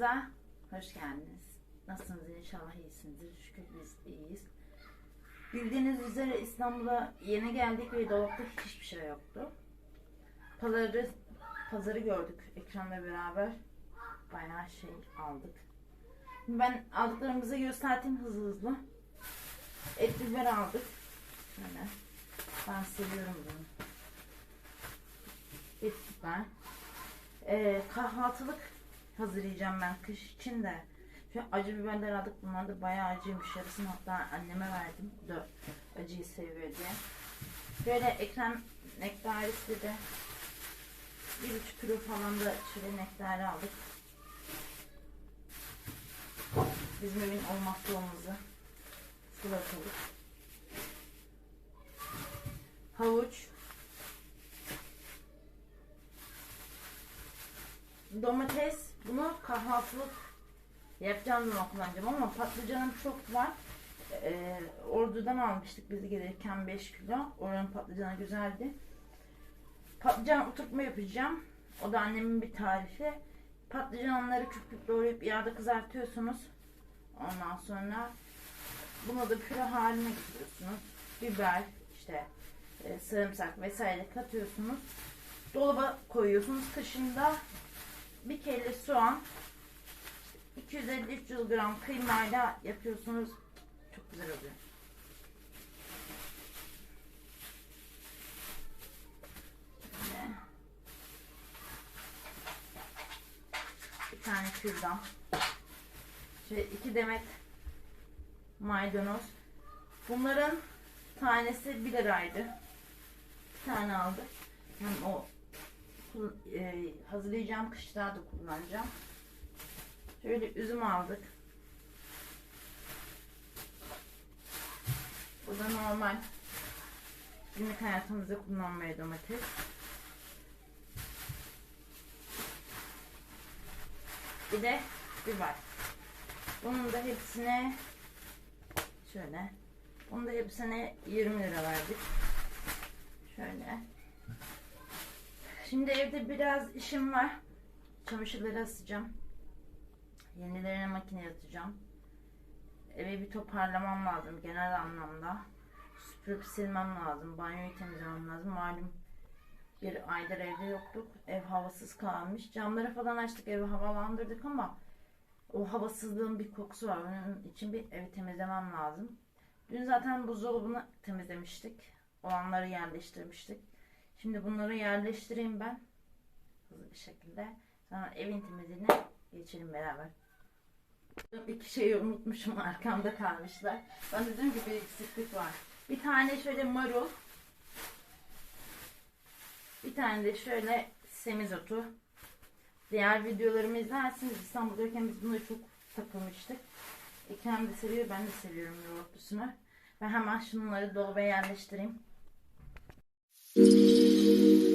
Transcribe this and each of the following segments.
Kanalımıza hoş geldiniz. Nasılsınız inşallah iyisinizdir. Şükür biz iyiyiz. Bildiğiniz üzere İstanbul'a yeni geldik ve dolapta hiçbir şey yoktu. Pazarı, pazarı gördük Ekrem'le beraber. Bayağı şey aldık. Ben aldıklarımızı göstereyim hızlı hızlı. Et biber aldık. Şöyle. Ben seviyorum bunu. Et biber. Ee, kahvaltılık hazırlayacağım ben kış için de. Şu acı biberler aldık. Bunlar da bayağı acıymış. Yarısını hatta anneme verdim. Da acıyı seviyor diye. Böyle Ekrem nektar istedi. Bir buçuk kilo falan da şöyle nektarı aldık. Bizim evin olmazsa olmazı. Salatalık. Havuç. Domates. Bunu kahvaltılık yapacağım zaman kullanacağım ama patlıcanım çok var. Ee, ordudan almıştık biz gelirken 5 kilo. Oranın patlıcanı güzeldi. Patlıcan oturtma yapacağım. O da annemin bir tarifi. Patlıcanları küp küp doğrayıp yağda kızartıyorsunuz. Ondan sonra bunu da püre haline getiriyorsunuz. Biber, işte e, sarımsak vesaire katıyorsunuz. Dolaba koyuyorsunuz. Kışında bir kelle soğan, 250-300 gram kıymayla yapıyorsunuz. Çok güzel oluyor. Bir tane kürdan. Şöyle iki demet maydanoz. Bunların tanesi 1 liraydı. Bir tane aldık. Hem o e, hazırlayacağım kışlarda da kullanacağım. Şöyle üzüm aldık. Bu da normal günlük hayatımızda kullanmaya domates. Bir de biber. Bunun da hepsine şöyle bunun da hepsine 20 lira verdik. Şöyle. Şimdi evde biraz işim var. Çamaşırları asacağım. Yenilerine makineye atacağım. Evi bir toparlamam lazım genel anlamda. Süpürüp silmem lazım. Banyoyu temizlemem lazım. Malum bir aydır evde yoktuk. Ev havasız kalmış. Camları falan açtık. Evi havalandırdık ama o havasızlığın bir kokusu var. Onun için bir evi temizlemem lazım. Dün zaten buzdolabını temizlemiştik. Olanları yerleştirmiştik. Şimdi bunları yerleştireyim ben. Hızlı bir şekilde. Sonra evin temizliğine geçelim beraber. İki şeyi unutmuşum arkamda kalmışlar. Ben de dedim ki bir eksiklik var. Bir tane şöyle marul. Bir tane de şöyle semizotu. Diğer videolarımı izlersiniz. İstanbul'dayken biz bunları çok takılmıştık. Ekrem de seviyor, ben de seviyorum yoğurtlusunu. Ben hemen şunları dolaba yerleştireyim. Thank you.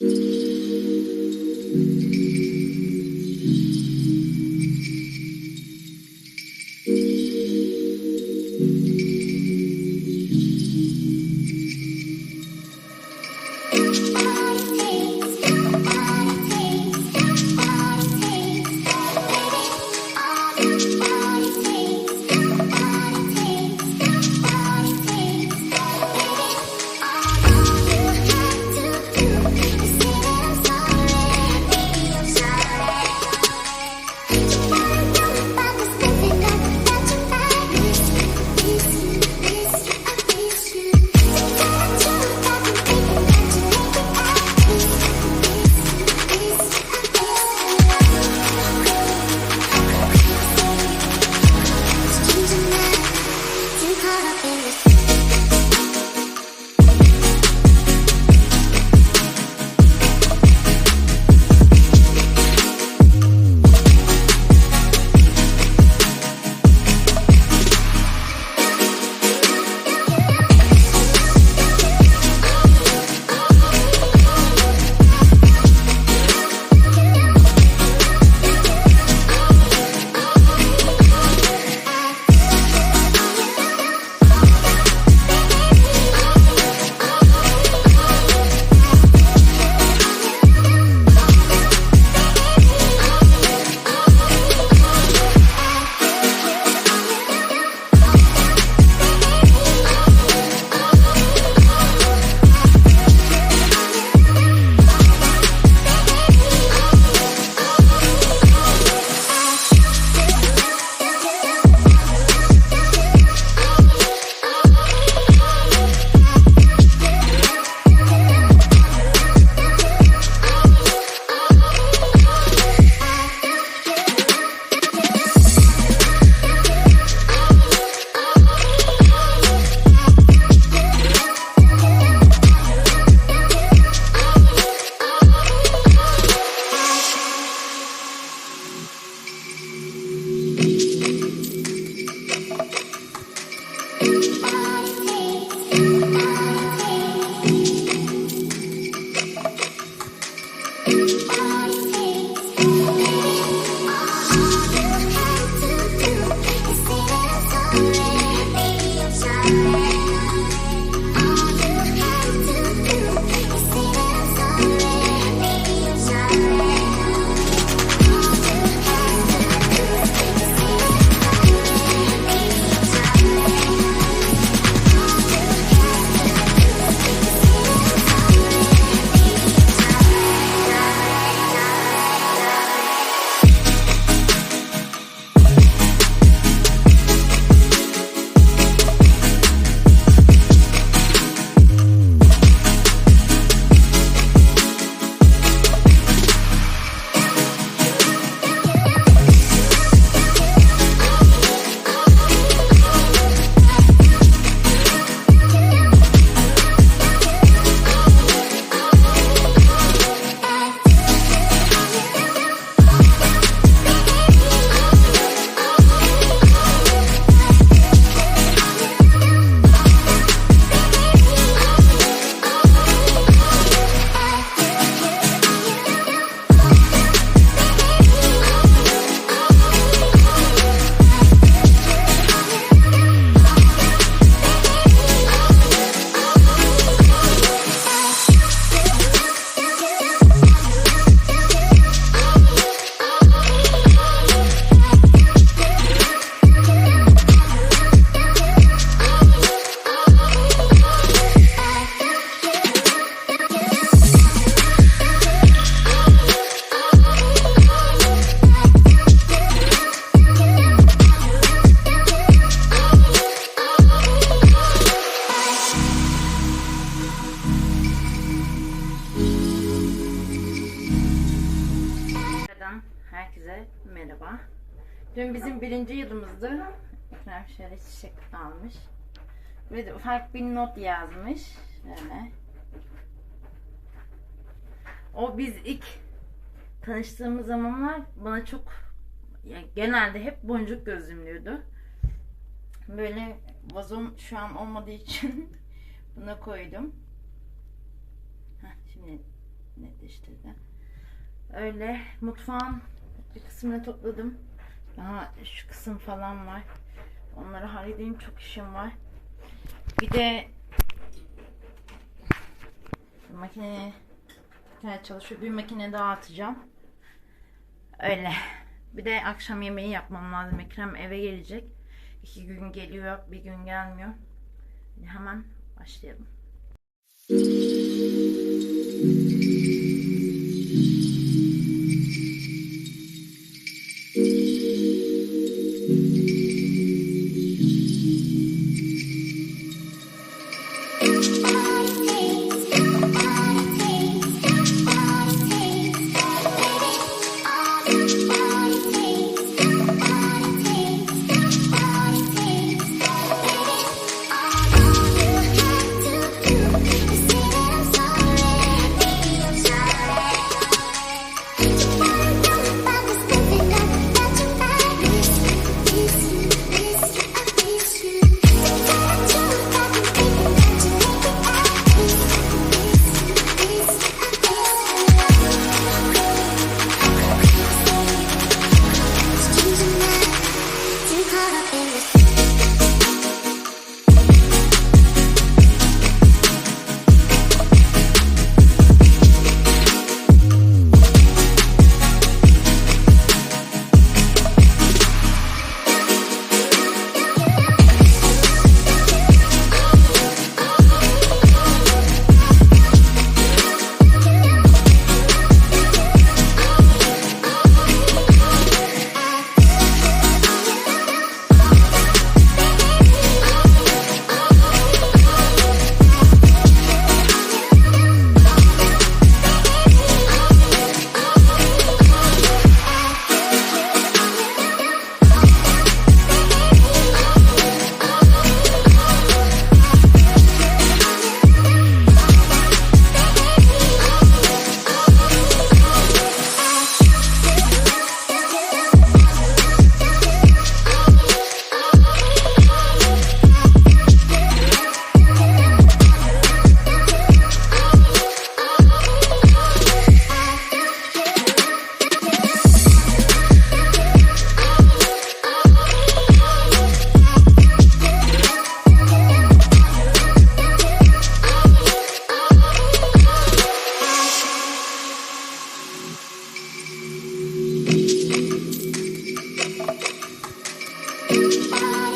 Mm-hmm. Yılımızdı. Ekrem şöyle çiçek almış. Ve de ufak bir not yazmış. Şöyle. O biz ilk tanıştığımız zamanlar bana çok ya genelde hep boncuk gözümlüyordu. Böyle vazom şu an olmadığı için buna koydum. Heh, şimdi netleştirdi. Öyle mutfağın bir kısmını topladım. Daha şu kısım falan var. Onları halledeyim çok işim var. Bir de makine tane çalışıyor. Bir makine daha atacağım. Öyle. Bir de akşam yemeği yapmam lazım. Ekrem eve gelecek. İki gün geliyor, bir gün gelmiyor. Hemen başlayalım. Bye.